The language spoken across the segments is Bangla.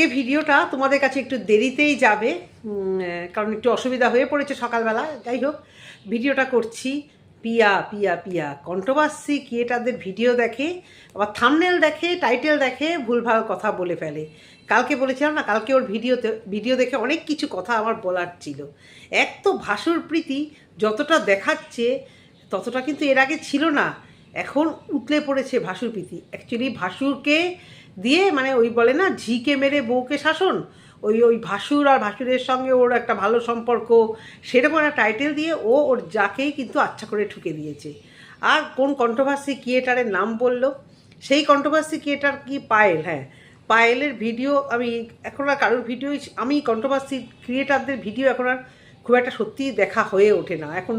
আজকে ভিডিওটা তোমাদের কাছে একটু দেরিতেই যাবে কারণ একটু অসুবিধা হয়ে পড়েছে সকালবেলা। যাই হোক, ভিডিওটা করছি। পিয়া পিয়া পিয়া। কন্ট্রোভার্সি ক্রিয়েটারদের ভিডিও দেখে, আবার থামনেল দেখে টাইটেল দেখে ভুলভাল কথা বলে ফেলে। কালকে বলেছিলাম না, কালকে ওর ভিডিওতে, ভিডিও দেখে অনেক কিছু কথা আমার বলার ছিল। এক তো ভাসুর প্রীতি যতটা দেখাচ্ছে, ততটা কিন্তু এর আগে ছিল না। এখন উতলে পড়েছে ভাসুর প্রীতি। অ্যাকচুয়ালি ভাসুরকে দিয়ে মানে ওই বলে না, ঝিকে মেরে বউকে শাসন? ওই ওই ভাসুর আর ভাসুরের সঙ্গে ওর একটা ভালো সম্পর্ক, সেরকম একটা টাইটেল দিয়ে ও ওর যাকেই কিন্তু আচ্ছা করে ঠুকে দিয়েছে। আর কোন কন্ট্রোভার্সি ক্রিয়েটারের নাম বলল? সেই কন্ট্রোভার্সি ক্রিয়েটার কি? পায়েল হ্যাঁ। পায়েলের ভিডিও আমি এখন আর কারোর ভিডিও আমি কন্ট্রোভার্সি ক্রিয়েটারদের ভিডিও এখন আর খুব একটা সত্যিই দেখা হয়ে ওঠে না। এখন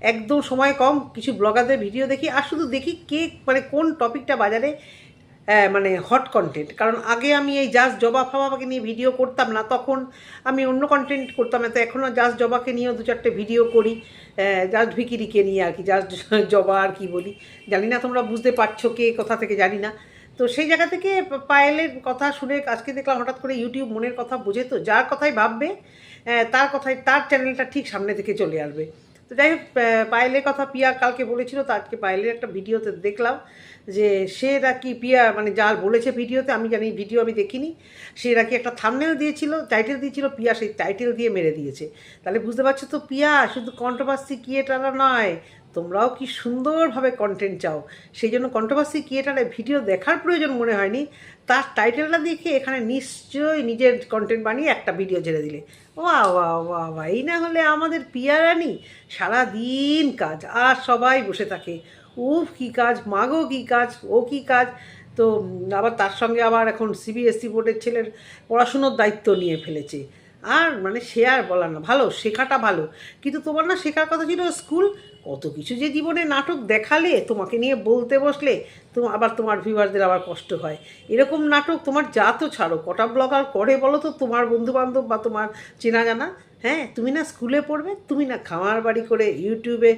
একদম সময় কম, কিছু ব্লগারদের ভিডিও দেখি। আর শুধু দেখি কে মানে কোন টপিকটা বাজারে মানে হট কন্টেন্ট কারণ আগে আমি এই জাস্ট জবা ফাবাকে নিয়ে ভিডিও করতাম না, তখন আমি অন্য কন্টেন্ট করতাম না, তো এখনও জাস্ট জবাকে নিয়েও দু চারটে ভিডিও করি জাস্ট ভিকিরিকে নিয়ে আর কি জাস্ট জবা আর কি বলি। জানি না তোমরা বুঝতে পারছ কে কোথা থেকে জানি না। তো সেই জায়গা থেকে পায়েলের কথা শুনে আজকে দেখলাম হঠাৎ করে ইউটিউব মনের কথা বুঝে, তো যার কথাই ভাববে তার কথাই, তার চ্যানেলটা ঠিক সামনে থেকে চলে আসবে। তো যাই হোক পায়েলের কথা পিয়া কালকে বলেছিল, তো আজকে পায়েলের একটা ভিডিওতে দেখলাম যে সে নাকি পিয়া মানে যার বলেছে ভিডিওতে, আমি জানি ভিডিও আমি দেখিনি, সে নাকি একটা থামনেল দিয়েছিল টাইটেল দিয়েছিল, পিয়া সেই টাইটেল দিয়ে মেরে দিয়েছে। তাহলে বুঝতে পারছ তো পিয়া, শুধু কন্ট্রোভার্সি ক্রিয়েটাররা নয় তোমরাও কি সুন্দরভাবে কন্টেন্ট চাও? সেই জন্য কন্ট্রোভার্সি ক্রিয়েটারে ভিডিও দেখার প্রয়োজন মনে হয়নি। তার টাইটেলটা দেখে এখানে নিশ্চয়ই নিজের কন্টেন্ট বানিয়ে একটা ভিডিও ছেড়ে দিলে। ওয়া ওয়া ওয়া ওয়া এই না হলে আমাদের পিয়ারানি সারাদিন কাজ, আর সবাই বসে থাকে। উফ, কী কাজ, মাগো কী কাজ, ও কী কাজ। তো আবার তার সঙ্গে আবার এখন সিবিএসসি বোর্ডের ছেলের পড়াশুনোর দায়িত্ব নিয়ে ফেলেছে। আর মানে সে আর বলার না, ভালো, শেখাটা ভালো। কিন্তু তোমার না শেখার কথা ছিল স্কুল কত কিছু যে জীবনে নাটক দেখালে, তোমাকে নিয়ে বলতে বসলে, তো আবার তোমার ভিউয়ারদের আবার কষ্ট হয়। এরকম নাটক তোমার যা তো ছাড়ো, কটা ব্লগার করে বলো তো তোমার বন্ধু বান্ধব বা তোমার চেনা জানা হ্যাঁ তুমি না স্কুলে পড়বে, তুমি না খামার বাড়ি করে ইউটিউবে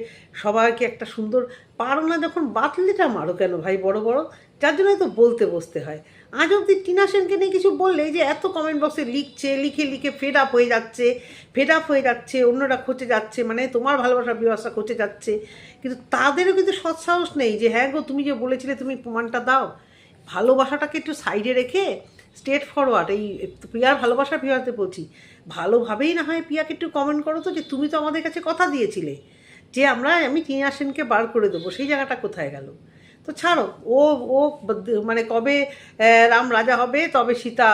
সবাইকে একটা সুন্দর পারো না যখন বাতলিটা মারো কেন ভাই বড় বড়? যার জন্যই তো বলতে বসতে হয়। আজ অব্দি টিনা সেনকে নিয়ে কিছু বললে যে এত কমেন্ট বক্সে লিখছে, লিখে লিখে ফেড আপ হয়ে যাচ্ছে ফেড আপ হয়ে যাচ্ছে, অন্যরা খচে যাচ্ছে মানে তোমার ভালোবাসার বিবাসটা খচে যাচ্ছে। কিন্তু তাদেরও কিন্তু সৎসাহস নেই যে হ্যাঁ গো, তুমি যে বলেছিলে তুমি প্রমাণটা দাও, ভালোবাসাটাকে একটু সাইডে রেখে স্টেট ফরওয়ার্ড এই প্রিয়ার ভালোবাসার পিয়াতে বলছি, ভালোভাবেই না হয় পিয়াকে একটু কমেন্ট করো তো যে, তুমি তো আমাদের কাছে কথা দিয়েছিলে, যে আমরা, আমি টিনা সেনকে বার করে দেবো, সেই জায়গাটা কোথায় গেল? তো ছাড়ো, ও ও মানে কবে রাম রাজা হবে, তবে সীতা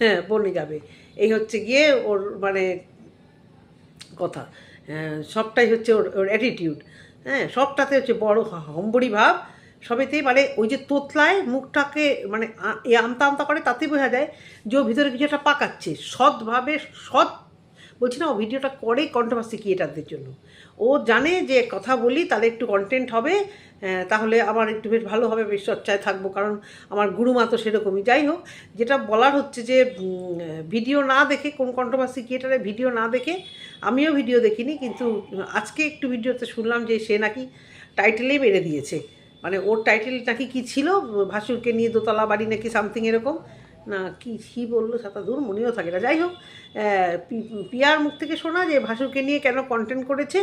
হ্যাঁ বনে যাবে। এই হচ্ছে গিয়ে ওর মানে কথা। সবটাই হচ্ছে ওর ওর অ্যাটিটিউড হ্যাঁ সবটাতে হচ্ছে বড় হম্বরি ভাব। সবেতেই মানে ওই যে তোতলায় মুখটাকে মানে এ আমতা আমতা করে, তাতেই বোঝা যায় যে ও ভিতরে কিছু একটা পাকাচ্ছে। সৎভাবে, সৎ বলছি, না, ও ভিডিওটা করে কন্ট্রোভার্সি ক্রিয়েটারদের জন্য। ও জানে যে কথা বলি, তাহলে একটু কন্টেন্ট হবে তাহলে আমার একটু বেশ ভালো হবে, বেশ চর্চায় থাকব, কারণ আমার গুরুমা তো সেরকমই। যাই হোক, যেটা বলার হচ্ছে যে ভিডিও না দেখে, কোন কন্ট্রোভার্সি ক্রিয়েটারের ভিডিও না দেখে, আমিও ভিডিও দেখিনি, কিন্তু আজকে একটু ভিডিওতে শুনলাম যে সে নাকি টাইটেলেই মেরে দিয়েছে। মানে ওর টাইটেল নাকি কি ছিল? ভাসুরকে নিয়ে দোতলা বাড়ি নাকি সামথিং এরকম? না, কি, কী বলল সাতা দূর মনেও থাকে না। যাই হোক পিয়ার মুখ থেকে শোনা যে ভাসুকে নিয়ে কেন কন্টেন্ট করেছে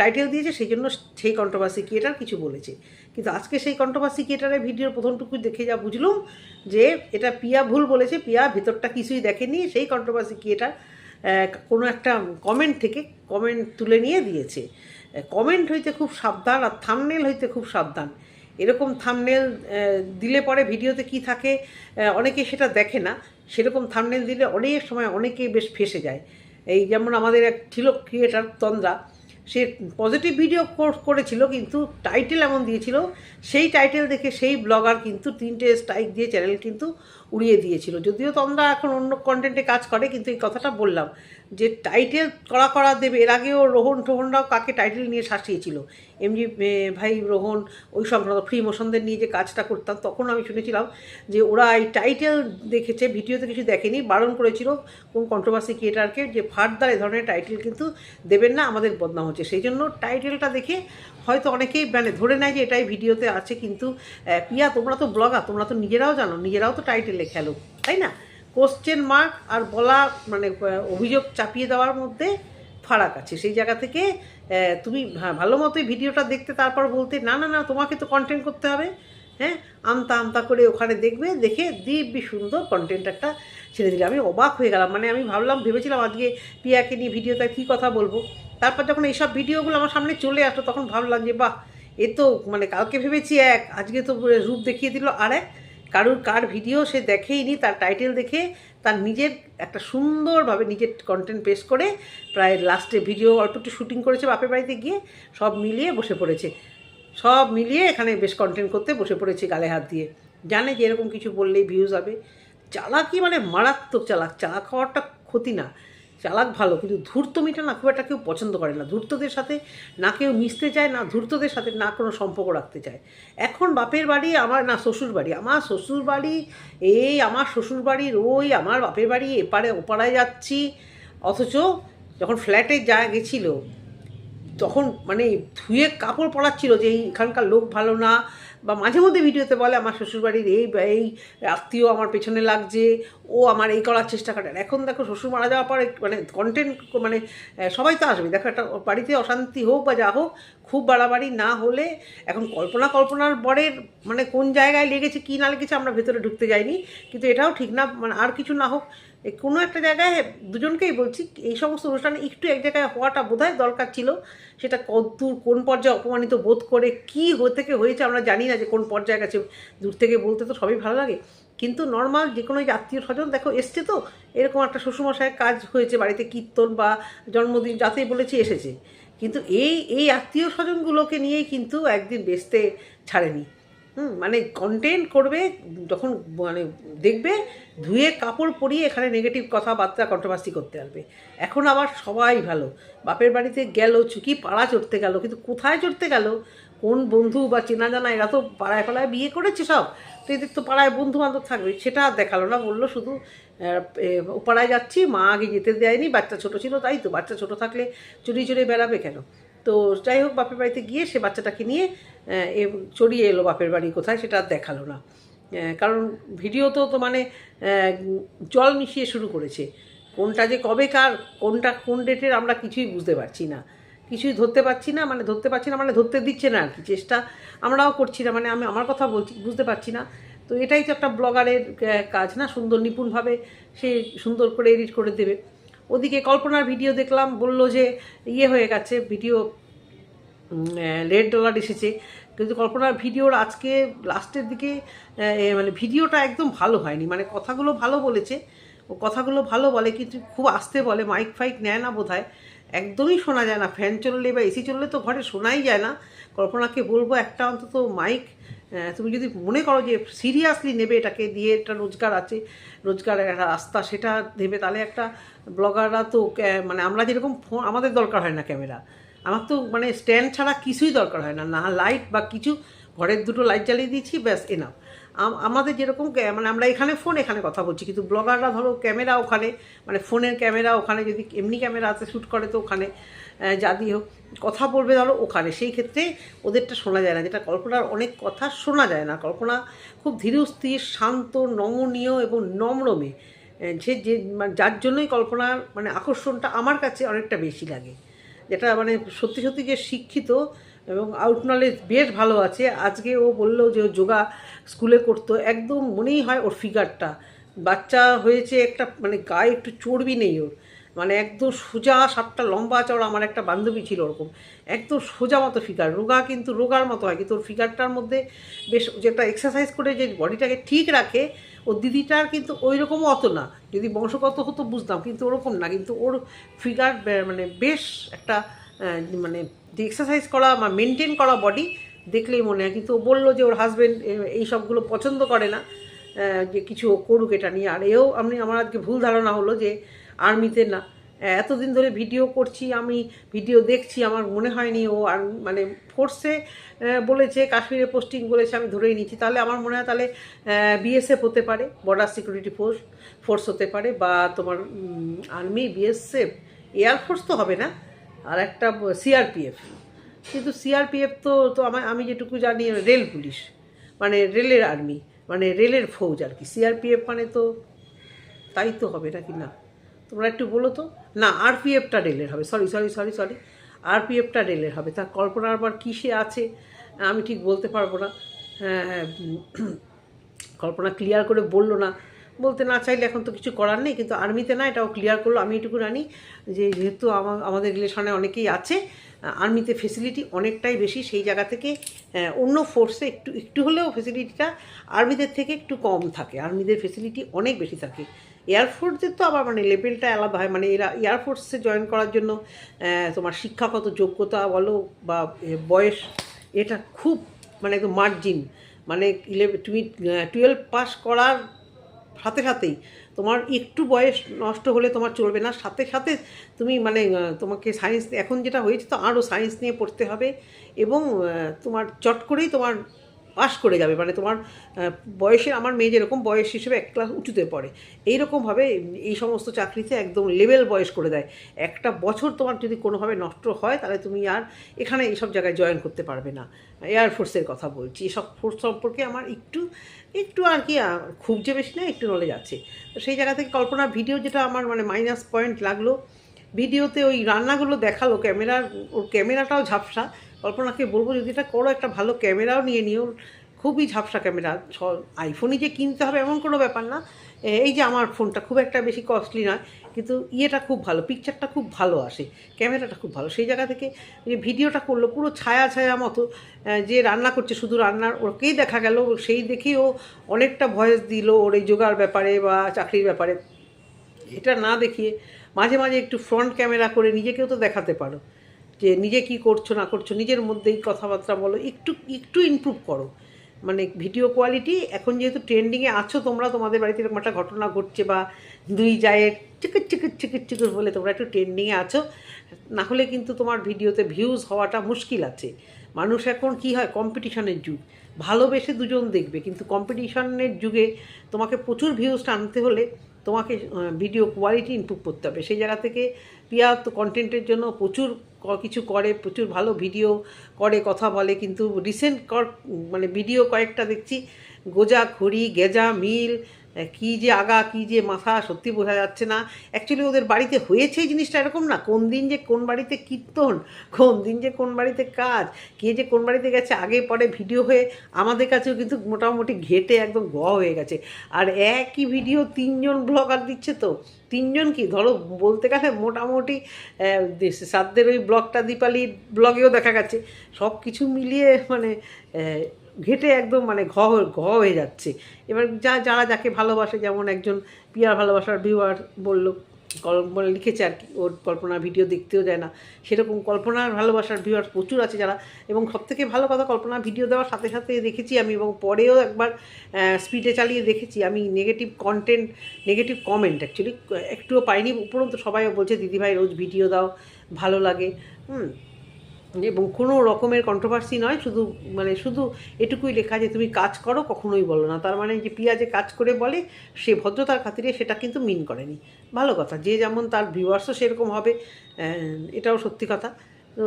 টাইটেল দিয়েছে, সেই জন্য সেই কন্ট্রোভার্সি ক্রিয়েটার কিছু বলেছে। কিন্তু আজকে সেই কন্ট্রোভার্সি ক্রিয়েটারের ভিডিওর প্রথমটুকু দেখে যা বুঝলুম, যে এটা পিয়া ভুল বলেছে, পিয়া ভেতরটা কিছুই দেখেনি, সেই কন্ট্রোভার্সি ক্রিয়েটার কোনো একটা কমেন্ট থেকে কমেন্ট তুলে নিয়ে দিয়েছে। কমেন্ট হইতে খুব সাবধান আর থামনেল হইতে খুব সাবধান। এরকম থামনেল দিলে পরে ভিডিওতে কি থাকে অনেকে সেটা দেখে না। সেরকম থামনেল দিলে অনেক সময় অনেকেই বেশ ফেসে যায়। এই যেমন আমাদের এক ছিল ক্রিয়েটার তন্দ্রা, সে পজিটিভ ভিডিও করেছিল কিন্তু টাইটেল এমন দিয়েছিল, সেই টাইটেল দেখে সেই ব্লগার কিন্তু তিনটে স্ট্রাইক দিয়ে চ্যানেল কিন্তু উড়িয়ে দিয়েছিল। যদিও তন্দ্রা এখন অন্য কন্টেন্টে কাজ করে, কিন্তু এই কথাটা বললাম। যে টাইটেল করা করা দেবে, এর আগেও রোহন টোহনরাও কাকে টাইটেল নিয়ে শাসিয়েছিল? এমনি ভাই রোহন, ওই সংক্রান্ত ফ্রি মোশনদের নিয়ে যে কাজটা করতাম, তখন আমি শুনেছিলাম যে ওরা এই টাইটেল দেখেছে, ভিডিওতে কিছু দেখেনি, বারণ করেছিল কোন কন্ট্রোভার্সি ক্রিয়েটারকে যে ফার্দার এ ধরনের টাইটেল কিন্তু দেবেন না, আমাদের বদনাম হচ্ছে। সেই জন্য টাইটেলটা দেখে হয়তো অনেকেই মানে ধরে নেয় যে এটাই ভিডিওতে আছে, কিন্তু পিয়া তোমরা তো ব্লগার তোমরা তো নিজেরাও জানো, নিজেরাও তো টাইটেলে খেলো, তাই না? কোশ্চেন মার্ক আর বলা মানে অভিযোগ চাপিয়ে দেওয়ার মধ্যে ফারাক আছে। সেই জায়গা থেকে তুমি ভা- ভালো মতোই ভিডিওটা দেখতে, তারপর বলতে, না না না, তোমাকে তো কন্টেন্ট করতে হবে। হ্যাঁ আমতা আমতা করে ওখানে দেখবে, দেখে দিব্যি সুন্দর কন্টেন্ট একটা ছেড়ে দিলে। আমি অবাক হয়ে গেলাম। মানে আমি ভাবলাম, ভেবেছিলাম আজকে পিয়াকে নিয়ে ভিডিওতে কী কথা বলব। তারপর যখন এইসব ভিডিওগুলো আমার সামনে চলে আসলো, তখন ভাবলাম যে, বাহ, এ তো মানে কালকে ভেবেছি এক, আজকে তো রূপ দেখিয়ে দিল আর এক কারুর কার ভিডিও সে দেখেইনি, তার টাইটেল দেখে তার নিজের একটা সুন্দরভাবে নিজের কন্টেন্ট পেশ করে প্রায় লাস্টে ভিডিও অল্প একটু শুটিং করেছে বাপের বাড়িতে গিয়ে, সব মিলিয়ে বসে পড়েছে। সব মিলিয়ে এখানে বেশ কন্টেন্ট করতে বসে পড়েছে গালে হাত দিয়ে। জানে যে এরকম কিছু বললেই ভিউজ হবে। চালাকি মানে মারাত্মক চালাক। চালাক হওয়াটা ক্ষতি না। চালাক ভালো, কিন্তু ধূর্তমিটা না খুব একটা কেউ পছন্দ করে না। ধূর্তদের সাথে না কেউ মিশতে চায়, না ধূর্তদের সাথে না কোনো সম্পর্ক রাখতে চায়। এখন বাপের বাড়ি, আমার না শ্বশুর বাড়ি। আমার শ্বশুর বাড়ি, এই আমার শ্বশুর বাড়ির ওই আমার বাপের বাড়ি এপারে ওপাড়ায় যাচ্ছি। অথচ যখন ফ্ল্যাটে যা গেছিল, তখন মানে ধুয়ে কাপড় পরাচ্ছিল যে এখানকার লোক ভালো না বা মাঝে মধ্যে ভিডিওতে বলে, আমার শ্বশুরবাড়ির এই এই আত্মীয় আমার পেছনে লাগছে, ও আমার এই করার চেষ্টা করে। এখন দেখো শ্বশুর মারা যাওয়ার পর মানে কন্টেন্ট মানে সবাই তো আসবে। দেখো একটা বাড়িতে অশান্তি হোক বা যা হোক খুব বাড়াবাড়ি না হলে এখন কল্পনা কল্পনার বরের মানে কোন জায়গায় লেগেছে, কী না লেগেছে আমরা ভেতরে ঢুকতে যাইনি। কিন্তু এটাও ঠিক না মানে আর কিছু না হোক কোনো একটা জায়গায় দুজনকেই বলছি, এই সমস্ত অনুষ্ঠানে একটু এক জায়গায় হওয়াটা বোধহয় দরকার ছিল। সেটা কতদূর, কোন পর্যায়ে অপমানিত বোধ করে, কী হয়ে থেকে হয়েছে আমরা জানি না যে কোন পর্যায়ে গেছে, দূর থেকে বলতে তো সবই ভালো লাগে। কিন্তু নর্মাল যে কোনো আত্মীয় স্বজন দেখো, এসছে তো, এরকম একটা শ্বশুরমশায়ের কাজ হয়েছে, বাড়িতে কীর্তন বা জন্মদিন, যাতেই বলেছি এসেছে। কিন্তু এই এই আত্মীয় স্বজনগুলোকে নিয়েই কিন্তু একদিন বেচতে ছাড়েনি। হুম মানে কন্টেন্ট করবে, যখন মানে দেখবে ধুয়ে কাপড় পরিয়ে এখানে নেগেটিভ কথাবার্তা কন্ট্রোভার্সি করতে আসবে। এখন আবার সবাই ভালো। বাপের বাড়িতে গেল, চুকি পাড়া চড়তে গেল, কিন্তু কোথায় চড়তে গেল? কোন বন্ধু বা চেনা জানা এরা তো পাড়ায় পাড়ায় বিয়ে করেছে সব। তো এদের তো পাড়ায় বন্ধু বান্ধব থাকবে। সেটা আর দেখাল না, বলল শুধু পাড়ায় যাচ্ছি, মা আগে যেতে দেয়নি, বাচ্চা ছোট ছিল তাই তো, বাচ্চা ছোট থাকলে চুরি চুরি বেড়াবে কেন? তো যাই হোক, বাপের বাড়িতে গিয়ে সে বাচ্চাটাকে নিয়ে, এ চড়িয়ে এলো বাপের বাড়ি কোথায় সেটা আর দেখাল না। কারণ ভিডিও তো তো মানে জল মিশিয়ে শুরু করেছে। কোনটা যে কবে কার, কোনটা কোন ডেটের আমরা কিছুই বুঝতে পারছি না। কিছুই ধরতে পারছি না মানে ধরতে পারছি না মানে ধরতে দিচ্ছে না আর কি। চেষ্টা আমরাও করছি না মানে আমি, আমার কথা বলছি, বুঝতে পারছি না। তো এটাই তো একটা ব্লগারের কাজ না, সুন্দর নিপুণভাবে সে সুন্দর করে এডিট করে দেবে। ওদিকে কল্পনার ভিডিও দেখলাম, বলল যে ইয়ে হয়ে গেছে, ভিডিও রেড ডলার এসেছে। কিন্তু কল্পনার ভিডিওর আজকে লাস্টের দিকে মানে ভিডিওটা একদম ভালো হয়নি। মানে কথাগুলো ভালো বলেছে, ও কথাগুলো ভালো বলে, কিন্তু খুব আস্তে বলে, মাইক ফাইক নেয় না বোধ একদমই শোনা যায় না। ফ্যান চললে বা এসি চললে তো ঘরে শোনাই যায় না। কল্পনাকে বলব একটা অন্তত মাইক তুমি যদি মনে করো যে সিরিয়াসলি নেবে এটাকে দিয়ে একটা রোজগার আছে রোজগারের একটা রাস্তা সেটা দেবে, তাহলে একটা ব্লগাররা তো মানে আমরা যেরকম ফোন আমাদের দরকার হয় না ক্যামেরা। আমার তো মানে স্ট্যান্ড ছাড়া কিছুই দরকার হয় না। না লাইট বা কিছু, ঘরের দুটো লাইট জ্বালিয়ে দিচ্ছি ব্যাস এনাফ আমাদের যেরকম মানে আমরা এখানে ফোন এখানে কথা বলছি, কিন্তু ব্লগাররা ধরো ক্যামেরা ওখানে মানে ফোনের ক্যামেরা ওখানে, যদি এমনি ক্যামেরাতে শ্যুট করে তো ওখানে যা দিয়ে হোক, কথা বলবে ধরো ওখানে। সেই ক্ষেত্রে ওদেরটা শোনা যায় না, যেটা কল্পনার অনেক কথা শোনা যায় না। কল্পনা খুব ধীরস্থির শান্ত, নমনীয় এবং নম্র মেয়ে যে যে মানে যার জন্যই কল্পনার মানে আকর্ষণটা আমার কাছে অনেকটা বেশি লাগে। যেটা মানে সত্যি সত্যি যে শিক্ষিত এবং আউট নলেজ বেশ ভালো আছে। আজকে ও বলল যে যোগা স্কুলে করতো, একদম মনেই হয় ওর ফিগারটা বাচ্চা হয়েছে একটা মানে গায়ে একটু চর্বি নেই ওর। মানে একদম সোজা সাতটা লম্বা চড়া আমার একটা বান্ধবী ছিল ওরকম। একদম সোজা মতো ফিগার রোগা কিন্তু রোগার মতো হয়, কিন্তু ওর ফিগারটার মধ্যে বেশ যেটা এক্সারসাইজ করে যে বডিটাকে ঠিক রাখে, ওর দিদিটার কিন্তু ওই রকমও অত না। যদি বংশগত হতো বুঝতাম, কিন্তু ওরকম না। কিন্তু ওর ফিগার মানে বেশ একটা মানে এক্সারসাইজ করা বা মেনটেন করা বডি দেখলেই মনে হয়। কিন্তু ও বলল যে ওর হাজব্যান্ড এই সবগুলো পছন্দ করে না যে কিছু করুক এটা নিয়ে। আর এও আমি, আমার আজকে ভুল ধারণা হলো যে আর্মিতে না এতদিন ধরে ভিডিও করছি, আমি ভিডিও দেখছি, আমার মনে হয়নি ও আর মানে ফোর্সে বলেছে, কাশ্মীরে পোস্টিং বলেছে, আমি ধরেই নিচ্ছি। তাহলে আমার মনে হয় তাহলে বিএসএফ হতে পারে বর্ডার সিকিউরিটি ফোর্স ফোর্স হতে পারে, বা তোমার আর্মি বিএসএফ এয়ারফোর্স তো হবে না। আর একটা সিআরপিএফ কিন্তু সিআরপিএফ তো তো আমার আমি যেটুকু জানি, রেল পুলিশ মানে রেলের আর্মি মানে রেলের ফৌজ আর কি। সিআরপিএফ মানে তো তাই তো হবে নাকি? না। তোমরা একটু বলো তো। না আরপিএফটা রেলের হবে। সরি সরি সরি সরি আরপিএফটা রেলের হবে। তা কল্পনার আবার কিসে আছে, আমি ঠিক বলতে পারব না। হ্যাঁ হ্যাঁ কল্পনা ক্লিয়ার করে বলল না। বলতে না চাইলে এখন তো কিছু করার নেই, কিন্তু আর্মিতে না, এটাও ক্লিয়ার করল। আমি এটুকু জানি যে যেহেতু আমাদের রিলেশনে অনেকেই আছে আর্মিতে ফেসিলিটি অনেকটাই বেশি, সেই জায়গা থেকে অন্য ফোর্সে একটু একটু হলেও ফেসিলিটিটা আর্মিদের থেকে একটু কম থাকে। আর্মিদের ফেসিলিটি অনেক বেশি থাকে। এয়ারফোর্সের তো আবার মানে লেভেলটা আলাদা হয়। মানে এরা এয়ারফোর্সে জয়েন করার জন্য তোমার শিক্ষাগত যোগ্যতা বলো বা বয়স, এটা খুব মানে একদম মার্জিন মানে ইলেভেন তুমি টুয়েলভ পাস করার সাথে সাথেই। তোমার একটু বয়স নষ্ট হলে তোমার চলবে না। সাথে সাথে তুমি মানে তোমাকে সায়েন্স এখন যেটা হয়েছে তো আরও সায়েন্স নিয়ে পড়তে হবে এবং তোমার চট করেই তোমার পাস করে যাবে। মানে তোমার বয়সে আমার মেয়ে যেরকম বয়স হিসেবে এক ক্লাস উঁচুতে পড়ে, এইরকমভাবে এই সমস্ত চাকরিতে একদম লেভেল বয়স করে দেয়। একটা বছর তোমার যদি কোনোভাবে নষ্ট হয়, তাহলে তুমি আর এখানে এইসব জায়গায় জয়েন করতে পারবে না। এয়ারফোর্সের কথা বলছি। এসব ফোর্স সম্পর্কে আমার একটু একটু আর কি খুব যে বেশি না, একটু নলেজ আছে। তো সেই জায়গা থেকে কল্পনার ভিডিও যেটা আমার মানে মাইনাস পয়েন্ট লাগল ভিডিওতে ওই রান্নাগুলো দেখাল ক্যামেরার, ওর ক্যামেরাটাও ঝাপসা। কল্পনাকে বলব, যদি এটা করো, একটা ভালো ক্যামেরাও নিয়ে নিও। খুবই ঝাপসা ক্যামেরা স- আইফোনই যে কিনতে হবে এমন কোনো ব্যাপার না। এই যে আমার ফোনটা খুব একটা বেশি কস্টলি নয়, কিন্তু ইয়েটা খুব ভালো পিকচারটা খুব ভালো আসে, ক্যামেরাটা খুব ভালো। সেই জায়গা থেকে যে ভিডিওটা করল, পুরো ছায়া ছায়া মতো যে রান্না করছে, শুধু রান্নার ওকেই দেখা গেল, সেই দেখেই ও অনেকটা ভয়েস দিল ওর এই যোগার ব্যাপারে বা চাকরির ব্যাপারে। এটা না দেখিয়ে মাঝে মাঝে একটু ফ্রন্ট ক্যামেরা করে নিজেকেও তো দেখাতে পারো। যে নিজে কি করছ, না করছ, নিজের মধ্যেই কথাবার্তা বলো, একটু একটু ইমপ্রুভ করো। মানে ভিডিও কোয়ালিটি এখন যেহেতু ট্রেন্ডিংয়ে আছো তোমরা, তোমাদের বাড়িতে এরকম একটা ঘটনা ঘটছে বা দুই জায়ের চিকিট চিকিট চিকিট চিকিট বলে তোমরা একটু ট্রেন্ডিংয়ে আছো, না হলে কিন্তু তোমার ভিডিওতে ভিউজ হওয়াটা মুশকিল আছে। মানুষ এখন কি হয় কম্পিটিশনের যুগ। ভালোবেসে দুজন দেখবে, কিন্তু কম্পিটিশনের যুগে তোমাকে প্রচুর ভিউজ টানতে হলে তোমাকে ভিডিও কোয়ালিটি ইমপ্রুভ করতে হবে। সেই জায়গা থেকে পিয়া তো কন্টেন্টের জন্য প্রচুর কিছু করে, প্রচুর ভালো ভিডিও করে, কথা বলে, কিন্তু রিসেন্ট মানে ভিডিও কয়েকটা দেখছি, গোজা, খড়ি, গেজা, মিল কী যে আগা, কী যে মাথা, সত্যি বোঝা যাচ্ছে না। অ্যাকচুয়ালি ওদের বাড়িতে হয়েছে জিনিসটা এরকম না। কোন দিন যে কোন বাড়িতে কীর্তন, কোন দিন যে কোন বাড়িতে কাজ, কে যে কোন বাড়িতে গেছে, আগে পরে ভিডিও হয়ে আমাদের কাছেও কিন্তু মোটামুটি ঘেটে একদম গ হয়ে গেছে। আর একই ভিডিও তিনজন ব্লগার দিচ্ছে তো। তিনজন কি? ধরো বলতে গেলে মোটামুটি সাধ্যের ওই ব্লগটা দীপালির ব্লগেও দেখা গেছে। সব কিছু মিলিয়ে মানে ঘেটে একদম মানে ঘ ঘ হয়ে যাচ্ছে। এবার যা, যারা যাকে ভালোবাসে, যেমন একজন পিয়ার ভালোবাসার ভিউয়ার বলল কল্পনা লিখেছে আর কি, ওর কল্পনার ভিডিও দেখতেও যায় না। সেরকম কল্পনার ভালোবাসার ভিউয়ার প্রচুর আছে যারা, এবং সবথেকে ভালো কথা কল্পনার ভিডিও দেওয়ার সাথে সাথে দেখেছি আমি, এবং পরেও একবার স্পিডে চালিয়ে দেখেছি। আমি negative content negative comment actually একটুও পাইনি। উপরন্তু সবাই বলছে, দিদিভাই, রোজ ভিডিও দাও, ভালো লাগে। হুম। এবং কোনো রকমের কন্ট্রোভার্সি নয়, শুধু মানে শুধু এটুকুই লেখা যে তুমি কাজ করো, কখনোই বলো না। তার মানে যে পিয়া যে কাজ করে বলে, সে ভদ্রতার খাতিরে সেটা কিন্তু মিন করেনি। ভালো কথা, যে যেমন তার ভিউয়ার্সও সেরকম হবে এটাও সত্যি কথা। তো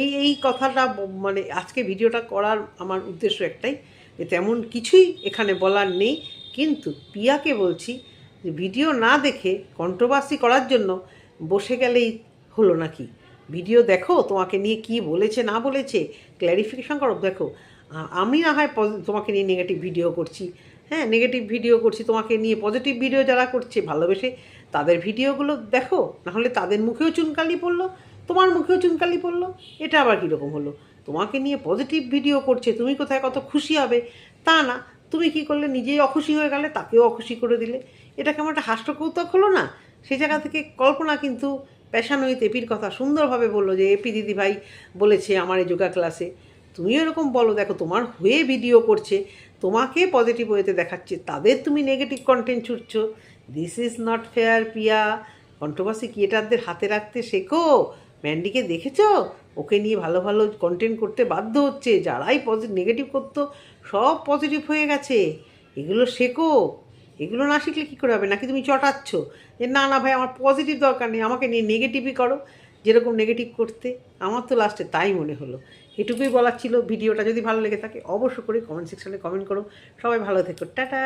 এই এই কথাটা মানে আজকে ভিডিওটা করার আমার উদ্দেশ্য একটাই, যে তেমন কিছুই এখানে বলার নেই। কিন্তু পিয়াকে বলছি যে, ভিডিও না দেখে কন্ট্রোভার্সি করার জন্য বসে গেলেই হলো নাকি? ভিডিও দেখো, তোমাকে নিয়ে কি বলেছে, না বলেছে ক্ল্যারিফিকেশন করো, দেখো। আমি না হয় তোমাকে নিয়ে নেগেটিভ ভিডিও করছি। হ্যাঁ নেগেটিভ ভিডিও করছি, তোমাকে নিয়ে পজিটিভ ভিডিও যারা করছে, ভালোবেসে, তাদের ভিডিওগুলো দেখো নাহলে তাদের মুখেও চুনকালি পড়ল, তোমার মুখেও চুনকালি পড়ল, এটা আবার কীরকম হলো? তোমাকে নিয়ে পজিটিভ ভিডিও করছে, তুমি কোথায় কত খুশি হবে? তা না, তুমি কি করলে, নিজেই অখুশি হয়ে গেলে, তাকেও অখুশি করে দিলে। এটা কেমন একটা হাস্যকৌতুক হলো না? সেই জায়গা থেকে কল্পনা কিন্তু পেশানয়িত এপির কথা সুন্দরভাবে বলল যে এপি দিদি ভাই বলেছে আমার এই যোগা ক্লাসে। তুমিও এরকম বলো, দেখো তোমার হয়ে ভিডিও করছে, তোমাকে পজিটিভ ওয়েতে দেখাচ্ছে, তাদের তুমি negative content ছুটছো। This is not fair Piya. Controversy ক্রিয়েটারদের হাতে রাখতে শেখো। ম্যান্ডিকে দেখেছ? ওকে নিয়ে ভালো ভালো কন্টেন্ট করতে বাধ্য হচ্ছে। যারাই পজিটিভ নেগেটিভ করতো, সব পজিটিভ হয়ে গেছে। এগুলো শেখো। এগুলো না শিখলে কী করে হবে? নাকি তুমি চটাচ্ছ? যে না না ভাই, আমার পজিটিভ দরকার নেই, আমাকে নিয়ে নেগেটিভই করো। যেরকম নেগেটিভ করতে, আমার তো লাস্টে তাই মনে হলো। এটুকুই বলার ছিল, ভিডিওটা যদি ভালো লেগে থাকে অবশ্য করে কমেন্ট সেকশনে কমেন্ট করো। সবাই ভালো থেকো, টাটা!